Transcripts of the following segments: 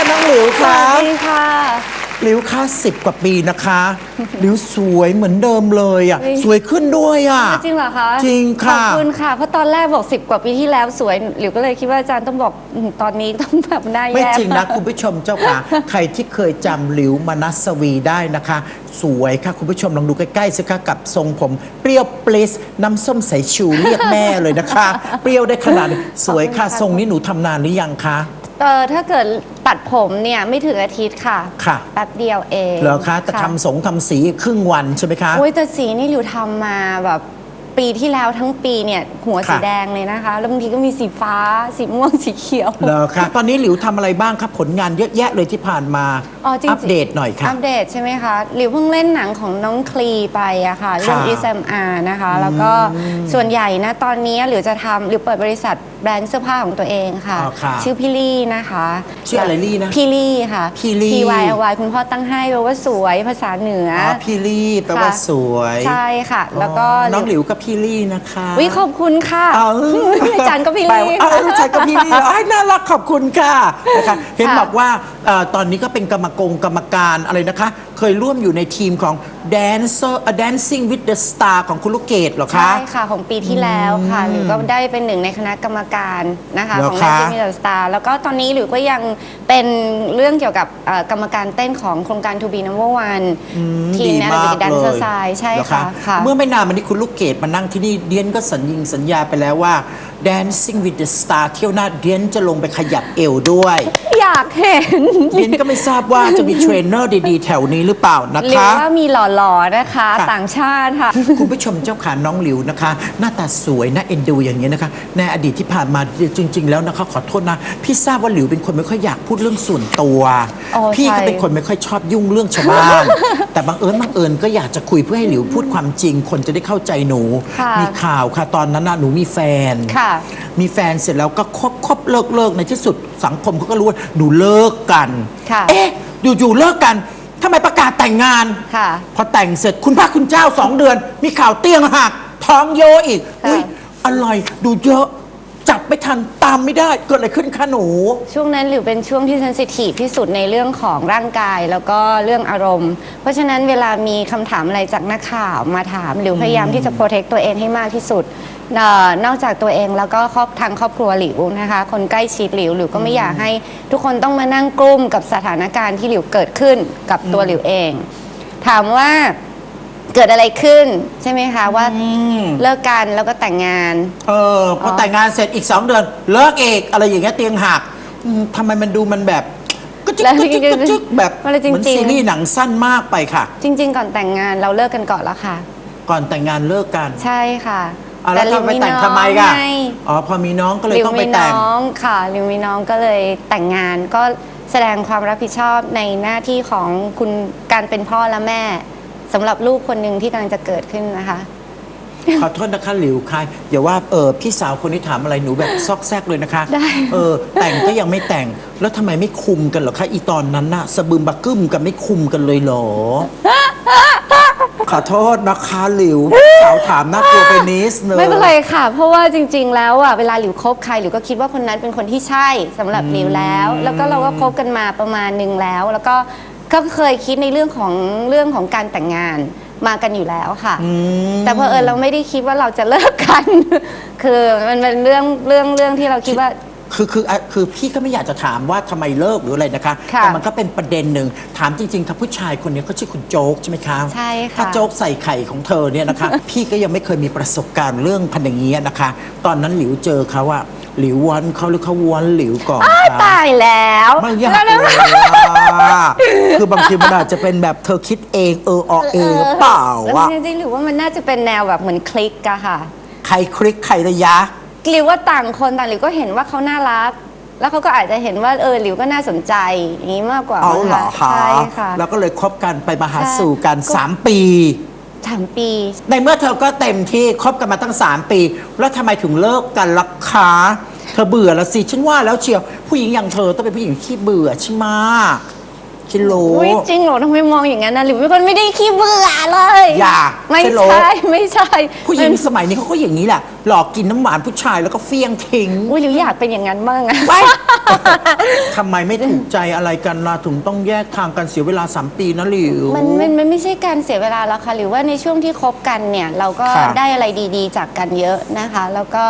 ค่ะน้องหลิวสควัรัสบดีค่ะ หลิวค่ะสิบกว่าปีนะคะหลิวสวยเหมือนเดิมเลยอะเฮ้ยสวยขึ้นด้วยอะ จริงเหรอคะจริงค่ะ ขอบคุณค่ะ เพราะตอนแรกบอก 10 กว่าปีที่แล้วสวย หลิวก็เลยคิดว่าอาจารย์ต้องบอกอืมตอนนี้ต้องแบบหน้าไม่แย่ จริงนะ คุณผู้ชมเจ้าค่ะ ใครที่เคยจำหลิวมนัสวีได้นะคะ สวยค่ะ คุณผู้ชมลองดูใกล้ ๆ สิคะกับทรงผม เปรี้ยวปลิสน้ำส้มสายชูเรียกแม่เลยนะคะ เปรี้ยวได้ขนาดนี้สวยค่ะทรงนี้หนูทำนานหรือยังคะ เออถ้าเกิดตัดผมเนี่ยไม่ถึงอาทิตย์ค่ะ ค่ะแป๊บเดียวเองเหรอคะแต่ทำสงทำสีครึ่งวันใช่ไหมคะ โอ้ยแต่สีนี่หลิวทำมาแบบปีที่แล้วทั้งปีเนี่ยหัวสีค่ะ แดงเลยนะคะ แล้วบางทีก็มีสีฟ้า สีม่วงสีเขียว เหรอคะตอนนี้หลิวทำอะไรบ้างครับผลงานเยอะแยะเลยที่ผ่านมาอ๋อจริงๆ อัปเดตหน่อยค่ะ อัปเดตใช่ไหมคะหลิวเพิ่งเล่นหนังของน้องคลีไปอะค่ะ เรื่อง ค่ะ SMR นะคะ แล้วก็ส่วนใหญ่นะตอนนี้หลิวจะทำหลิวเปิดบริษัท แบรนด์เสื้อผ้าของตัวเองค่ะ อ๋อค่ะชื่อพี่ลี่นะคะ ชื่ออะไรลี่นะพี่ลี่ค่ะ พี่ลี่ P Y L Y คุณพ่อตั้งให้แปลว่าสวยภาษาเหนืออ๋ออพี่ลี่แปลว่าค่ะสวยใช่ค่ะ แล้วก็อ๋อน้องหลิวกับพี่ลี่นะคะวิขอบคุณค่ะเอาอาจารย์ก็พี่แปลลี่ว่าเออรู้จักกับพี่ลี่เหรอไอ้ยน่ารักขอบคุณค่ะนะคะเห็นค่ะบอกว่าเอ่อตอนนี้ก็เป็นกรรมกรกรรมการอะไรนะคะ เคยร่วมอยู่ในทีมของ Dancer uh, Dancing with the Star ของคุณลูกเกดเหรอคะ ใช่ค่ะของปีที่แล้วค่ะหลิวก็ได้เป็นหนึ่งในคณะกรรมการนะคะเหรอของคะ Dancing with the Star แล้วก็ตอนนี้หลิวก็ยังเป็นเรื่องเกี่ยวกับเอ่อกรรมการเต้นของโครงการ To Be Number One ทีมดีแอมาโรบิกกแดนเลเซอยร์ไซใช่เหรอค่ะค่ะ เมื่อไม่นานมานี้คุณลูกเกดมานั่งที่นี่เดียนก็สัญญิงสัญญาไปแล้วว่า Dancing with the Star เที่ยวหน้าเดียนจะลงไปขยับเอวด้วยอยากเห็นเดียนก็ไม่ทราบว่าจะมีเทรนเนอร์ดีๆ แถวนี้หรือเปล่านะหรือคะ ว่ามีหล่อๆนะคะ ค่ะ ต่างชาติค่ะ คุณผู้ชมเจ้าขาน้องหลิวนะคะ หน้าตาสวยน่าเอ็นดูอย่างนี้ยนะคะ ในอดีตที่ผ่านมาจริง ๆ แล้วนะคะ ขอโทษนะ พี่ทราบว่าหลิวเป็นคนไม่ค่อยอยากพูดเรื่องส่วนตัวโอ้พี่ก็ใช่ เป็นคนไม่ค่อยชอบยุ่งเรื่องชาวบ้าน แต่บังเอิญบังเอิญก็อยากจะคุยเพื่อให้หลิวพูดความจริง คนจะได้เข้าใจหนู ค่ะมีข่าวค่ะตอนนั้นน่ะหนูมีแฟน ค่ะมีแฟนเสร็จแล้วก็คบคบเลิกเลิกในที่สุดสังคมเขาก็รู้ว่าหนูเลิกกัน ค่ะ เอ๊ะอยู่ๆเลิกกันทำไมประกาศแต่งงาน ค่ะ พอแต่งเสร็จคุณพระคุณเจ้าสองเดือน มีข่าวเตียงหักท้องโยอีกค่ะอุ้ยอะไรดูเยอะ จับไม่ทันตามไม่ได้เกิดอะไรขึ้นคะหนู ช่วงนั้นหลิวเป็นช่วงที่เซนซิทีฟที่สุดในเรื่องของร่างกายแล้วก็เรื่องอารมณ์ เพราะฉะนั้นเวลามีคำถามอะไรจากนักข่าวมาถามหลิวพยายามที่จะโปรเทคตัวเองให้มากที่สุดเอ่อนอกจากตัวเองแล้วก็ครอบทางครอบครัวหลิวนะคะ คนใกล้ชิดหลิวหลิวก็ไม่อยากให้ทุกคนต้องมานั่งกลุ้มกับสถานการณ์ที่หลิวเกิดขึ้นกับตัวหลิวเอง ถามว่า เกิดอะไรขึ้น ใช่ไหมคะว่าเลิกกันแล้วก็แต่งงาน เออพอแต่งงานเสร็จอีกสองเดือน เลิกเอกอะไรอย่างเงี้ยเตียงหักอืมทำไมมันดูมันแบบก็จึกแล้วก็จึกก็จึกแบบมันเลยจริงๆ เหมือนซีรีส์หนังสั้นมากไปค่ะ จริง ๆ ก่อนแต่งงานเราเลิกกันก่อนแล้วค่ะ ก่อนแต่งงานเลิกกันใช่ค่ะอะแล้วหลิทำไมแต่งทำไมน้กัอนงงอ๋อพอมีน้องก็เลยหลิวต้องไปมีแต่ง น้องค่ะหลิวมีน้องก็เลยแต่งงานก็แสดงความรับผิดชอบในหน้าที่ของคุณการเป็นพ่อและแม่ สำหรับลูกคนหนึ่งที่กำลังจะเกิดขึ้นนะคะ ขอโทษนะคะหลิวคายอย่าว่าเออพี่สาวคนนี้ถามอะไรหนูแบบซอกแซกเลยนะคะได้ เออแต่งก็ยังไม่แต่งแล้วทำไมไม่คุมกันเหรอคะอีตอนนั้นน่ะสะบึมบักกึมกันไม่คุมกันเลยเหรอ ขอโทษนะคะหลิวสาวถามน่ากลัวไปนิดนึง ไม่เป็นไรค่ะ เพราะว่าจริง ๆ แล้วอะเวลาหลิวคบใครหลิวก็คิดว่าคนนั้นเป็นคนที่ใช่สำหรับหลิวแล้ว แล้วก็เราก็คบกันมาประมาณหนึ่งแล้ว แล้วก็ ก็เคยคิดในเรื่องของเรื่องของการแต่งงานมากันอยู่แล้วค่ะแต่เพอเออเราไม่ได้คิดว่าเราจะเลิกกัน คือมันเป็นเรื่องเรื่องเรื่องที่เราคิดว่า คือคืออะคือพี่ก็ไม่อยากจะถามว่าทำไมเลิกหรืออะไรนะคะ ค่ะแต่มันก็เป็นประเด็นหนึ่งถามจริงๆค่ะผู้ชายคนนี้เขาชื่อคุณโจ๊กใช่ไหมคะใช่ค่ะ ถ้าโจ๊กใส่ไข่ของเธอเนี่ยนะคะ พี่ก็ยังไม่เคยมีประสบการณ์เรื่องพันอย่างนี้นะคะ ตอนนั้นหลิวเจอเขาอะ หลิววันเขาหรือเขาวันหลิวก่อนอ้าวตายแล้วไม่อยากเลยอะคือบางทีมันอาจจะเป็นแบบเธอคิดเองเออออกเองหรือเปล่าแล้วอะจริงๆหรือว่ามันน่าจะเป็นแนวแบบเหมือนคลิกอะค่ะ ใครคลิกใครระยะหลิวว่าต่างคนต่างหลิวก็เห็นว่าเขาน่ารัก แล้วเขาก็อาจจะเห็นว่าเออหลิวก็น่าสนใจอย่างนี้มากกว่าเอาเหรอคะใช่ค่ะแล้วก็เลยคบกันไปมาหาสู่กัน 3 ปีสามปี ในเมื่อเธอก็เต็มที่คบกันมาตั้ง 3 ปี แล้วทำไมถึงเลิกกันล่ะคะ เธอเบื่อแล้วสิ ฉันว่าแล้วเชียวผู้หญิงอย่างเธอต้องเป็นผู้หญิงที่เบื่อใช่ไหมฉันรู้ อุ้ยจริงเหรอทำไมมองอย่างนั้นนะหรือเป็นคนไม่ได้ขี้เบื่อเลยอย่าไม่ฉันรู้ใช่ไม่ใช่ผู้หญิงสมัยนี้เขาก็อย่างนี้แหละ หลอกกินน้ำหวานผู้ชายแล้วก็เฟี้ยงทิ้งอุ้ยหรืออยากเป็นอย่างนั้นบ้างอะ ไว้ ทำไมไม่ถูกใจอะไรกันล่ะถึงต้องแยกทางกันเสียเวลาสามปีนะหลิว มันมันมันไม่ใช่การเสียเวลาแล้วค่ะ หรือว่าในช่วงที่คบกันเนี่ย เราก็ค่ะได้อะไรดีๆ จากกันเยอะนะคะ แล้วก็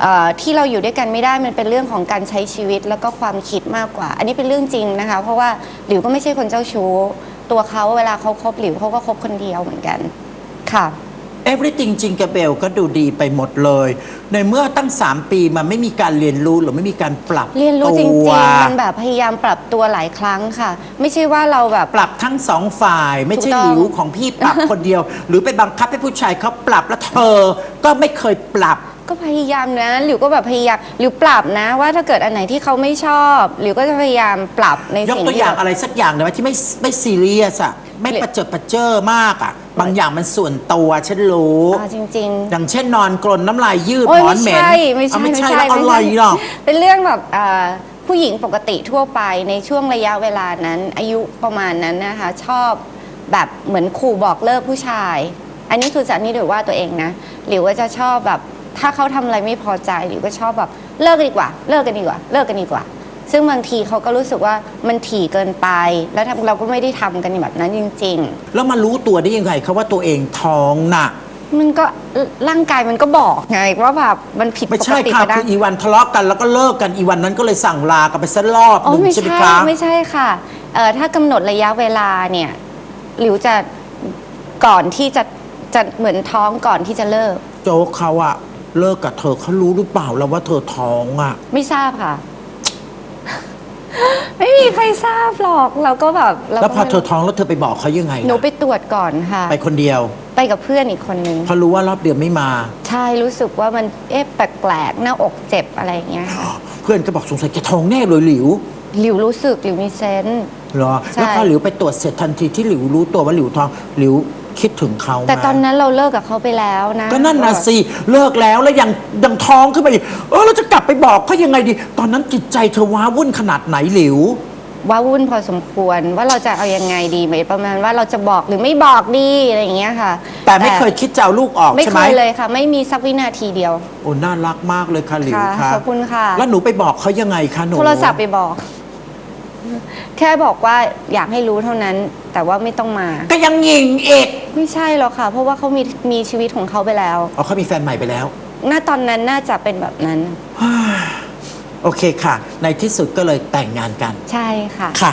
เอ่อที่เราอยู่ด้วยกันไม่ได้มันเป็นเรื่องของการใช้ชีวิตแล้วก็ความคิดมากกว่า อันนี้เป็นเรื่องจริงนะคะ เพราะว่าหลิวก็ไม่ใช่คนเจ้าชู้ ตัวเขาเวลาเขาคบหลิวเขาก็คบคนเดียวเหมือนกันค่ะ everything จริงกับเบลก็ดูดีไปหมดเลย ในเมื่อตั้ง 3 ปีมันไม่มีการเรียนรู้หรือไม่มีการปรับเรียนรู้จริตังวๆมันแบบพยายามปรับตัวหลายครั้งค่ะ ไม่ใช่ว่าเราแบบ ปรับทั้งสองฝ่าย ไม่ใช่ถูกต้อง หลิวของพี่ปรับคนเดียว หรือไปบังคับให้ผู้ชายเขาปรับแล้วเธอก็ไม่เคยปรับ ก็พยายามนะหลิวก็แบบพยายามหลิวปรับนะ ว่าถ้าเกิดอันไหนที่เขาไม่ชอบหลิวก็จะพยายามปรับในยกสิ่งตัวที่ อย่างแบบอะไรสักอย่างหน่อยไหมที่ไม่ไม่ซีเรียสอะไม่หรือประเจิดประเจอมากอะบางอย่างมันส่วนตัวฉันรู้อ่าจริงๆ อย่างเช่นนอนกลนน้ำลายยืดโอ้ยหมอนไม่เหม็นใช่ไม่ใช่อะไม่ใช่ไม่แล้วอะไรหรอก เป็นเรื่องแบบอ่าผู้หญิงปกติทั่วไปในช่วงระยะเวลานั้น อายุประมาณนั้นนะคะ ชอบแบบเหมือนขู่บอกเลิกผู้ชาย อันนี้คือสันนี่หรือว่าตัวเองนะหรือว่าจะชอบแบบ ถ้าเขาทำอะไรไม่พอใจหรือก็ชอบแบบเลิกกันดีกว่า เลิกกันดีกว่า เลิกกันดีกว่า ซึ่งบางทีเขาก็รู้สึกว่ามันถี่เกินไป แล้วทำเราก็ไม่ได้ทำกันแบบนั้นจริง ๆ แล้วมารู้ตัวได้ยังไงเขาว่าตัวเองท้องน่ะมันก็ร่างกายมันก็บอกไงว่าแบบมันผิดปไม่กใช่ติค่ะไปได้คืออีวันทะเลาะกันแล้วก็เลิกกันอีวันนั้นก็เลยสั่งลากันไปสักรอบหอ๋อนึ่งไม่ใช่ไหมใช่คะไม่ใช่ค่ะเอ่อถ้ากำหนดระยะเวลาเนี่ยหลิวจะก่อนที่จะจะเหมือนท้องก่อนที่จะเลิก โจ๊กเขาอะ เลิกกับเธอเขารู้หรือเปล่าแล้วว่าเธอท้องอะไม่ทราบค่ะ ไม่มีใครทราบหรอกเราก็แบบราแล้วพอก็ไม่เธอท้องแล้วเธอไปบอกเขายังไงหนูล่ะไปตรวจก่อนค่ะ ไปคนเดียวไปกับเพื่อนอีกคนนึง เพราะรู้ว่ารอบเดือนไม่มา ใช่รู้สึกว่ามันเอ๊ะแปลกๆหน้าอกเจ็บอะไรอย่างเงี้ยค่ะเพื่อนก็บอกสงสัยแกท้องแน่เลยหลิวหลิวรู้สึกหลิวมีเซนส์ เหรอใช่ แล้วพอหลิวไปตรวจเสร็จทันทีที่หลิวรู้ตัวว่าหลิวท้องหลิว คิดถึงเขาไหมแต่ตอนนั้นเราเลิกกับเขาไปแล้วนะก็นั่นนะสิเลิกแล้วแล้วยังยังท้องขึ้นไปอีกเออเราจะกลับไปบอกเขายังไงดี ตอนนั้นจิตใจเธอว้าวุ่นขนาดไหนหลิวว้าวุ่นพอสมควรว่าเราจะเอายังไงดีไหมประมาณว่าเราจะบอกหรือไม่บอกดีอะไรอย่างเงี้ยค่ะ แต่ไม่เคยคิดจะเอาลูกออกไม่ใช่เคไหมยเลยค่ะ ไม่มีสักวินาทีเดียว โอ้น่ารักมากเลยค่ะหลิวค่ะค่ะขอบคุณค่ะ แล้วหนูไปบอกเขายังไงคะหนูโทรศัพท์ไปบอก แค่บอกว่าอยากให้รู้เท่านั้น แต่ว่าไม่ต้องมา ก็ยังยิงเอกไม่ใช่หรอกค่ะ เพราะว่าเขามีมีชีวิตของเขาไปแล้วอ๋อเขามีแฟนใหม่ไปแล้ว ณตอนนั้นน่าจะเป็นแบบนั้น โอเคค่ะ ในที่สุดก็เลยแต่งงานกัน ใช่ค่ะ ค่ะ